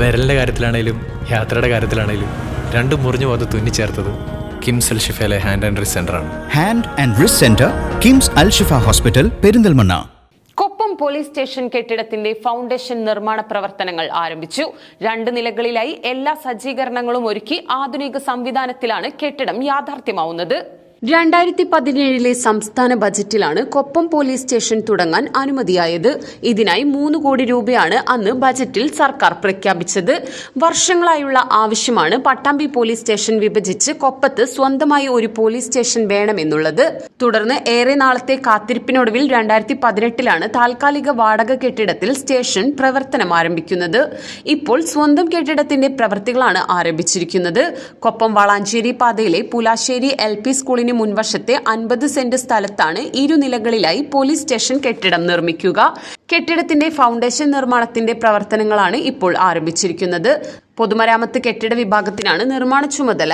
വിരലിന്റെ കാര്യത്തിലാണേലും യാത്രയുടെ കാര്യത്തിലാണേലും രണ്ടും മുറിഞ്ഞു പോകാതെ തുന്നിച്ചേർത്തത് കിംസ് അൽ ഷിഫയിലെ ഹാൻഡ് ആൻഡ് റിസ് ആണ്. Hand and wrist centre KIMS Al Shifa hospital Perinthalmanna. Koppam police station കെട്ടിടത്തിന്റെ ഫൗണ്ടേഷൻ നിർമ്മാണ പ്രവർത്തനങ്ങൾ ആരംഭിച്ചു. രണ്ട് നിലകളിലായി എല്ലാ സജ്ജീകരണങ്ങളും ഒരുക്കി ആധുനിക സംവിധാനത്തിലാണ് കെട്ടിടം യാഥാർത്ഥ്യമാവുന്നത്. രണ്ടായിരത്തി പതിനേഴിലെ സംസ്ഥാന ബജറ്റിലാണ് കൊപ്പം പോലീസ് സ്റ്റേഷൻ തുടങ്ങാൻ അനുമതിയായത്. ഇതിനായി മൂന്ന് കോടി രൂപയാണ് അന്ന് ബജറ്റിൽ സർക്കാർ പ്രഖ്യാപിച്ചത്. വർഷങ്ങളായുള്ള ആവശ്യമാണ് പട്ടാമ്പി പോലീസ് സ്റ്റേഷൻ വിഭജിച്ച് കൊപ്പത്ത് സ്വന്തമായി ഒരു പോലീസ് സ്റ്റേഷൻ വേണമെന്നുള്ളത്. തുടർന്ന് ഏറെ നാളത്തെ കാത്തിരിപ്പിനൊടുവിൽ രണ്ടായിരത്തി പതിനെട്ടിലാണ് താൽക്കാലിക വാടക കെട്ടിടത്തിൽ സ്റ്റേഷൻ പ്രവർത്തനം ആരംഭിക്കുന്നത്. ഇപ്പോൾ സ്വന്തം കെട്ടിടത്തിന്റെ പ്രവൃത്തികളാണ് ആരംഭിച്ചിരിക്കുന്നത്. കൊപ്പം വളാഞ്ചേരി പാതയിലെ പുലാശ്ശേരി എൽ പി സ്കൂളിന് മുൻവശത്തെ അൻപത് സെന്റ് സ്ഥലത്താണ് ഇരുനിലകളിലായി പോലീസ് സ്റ്റേഷൻ കെട്ടിടം നിർമ്മിക്കുക. കെട്ടിടത്തിന്റെ ഫൗണ്ടേഷൻ നിർമ്മാണത്തിന്റെ പ്രവർത്തനങ്ങളാണ് ഇപ്പോൾ ആരംഭിച്ചിരിക്കുന്നത്. പൊതുമരാമത്ത് കെട്ടിട വിഭാഗത്തിനാണ് നിർമ്മാണ ചുമതല.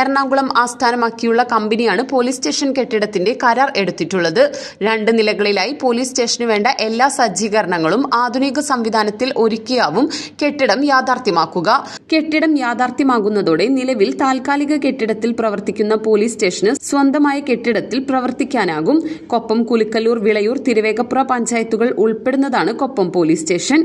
എറണാകുളം ആസ്ഥാനമാക്കിയുള്ള കമ്പനിയാണ് പോലീസ് സ്റ്റേഷൻ കെട്ടിടത്തിന്റെ കരാർ എടുത്തിട്ടുള്ളത്. രണ്ട് നിലകളിലായി പോലീസ് സ്റ്റേഷന് വേണ്ട എല്ലാ സജ്ജീകരണങ്ങളും ആധുനിക സംവിധാനത്തിൽ ഒരുക്കിയാവും കെട്ടിടം യാഥാർത്ഥ്യമാക്കുക. കെട്ടിടം യാഥാർത്ഥ്യമാകുന്നതോടെ നിലവിൽ താൽക്കാലിക കെട്ടിടത്തിൽ പ്രവർത്തിക്കുന്ന പോലീസ് സ്റ്റേഷന് സ്വന്തമായ കെട്ടിടത്തിൽ പ്രവർത്തിക്കാനാകും. കൊപ്പം കുലുക്കല്ലൂർ വിളയൂർ തിരുവേഗപ്പുറ പഞ്ചായത്തുകൾ ഉൾപ്പെടുന്നതാണ് കൊപ്പം പോലീസ് സ്റ്റേഷൻ.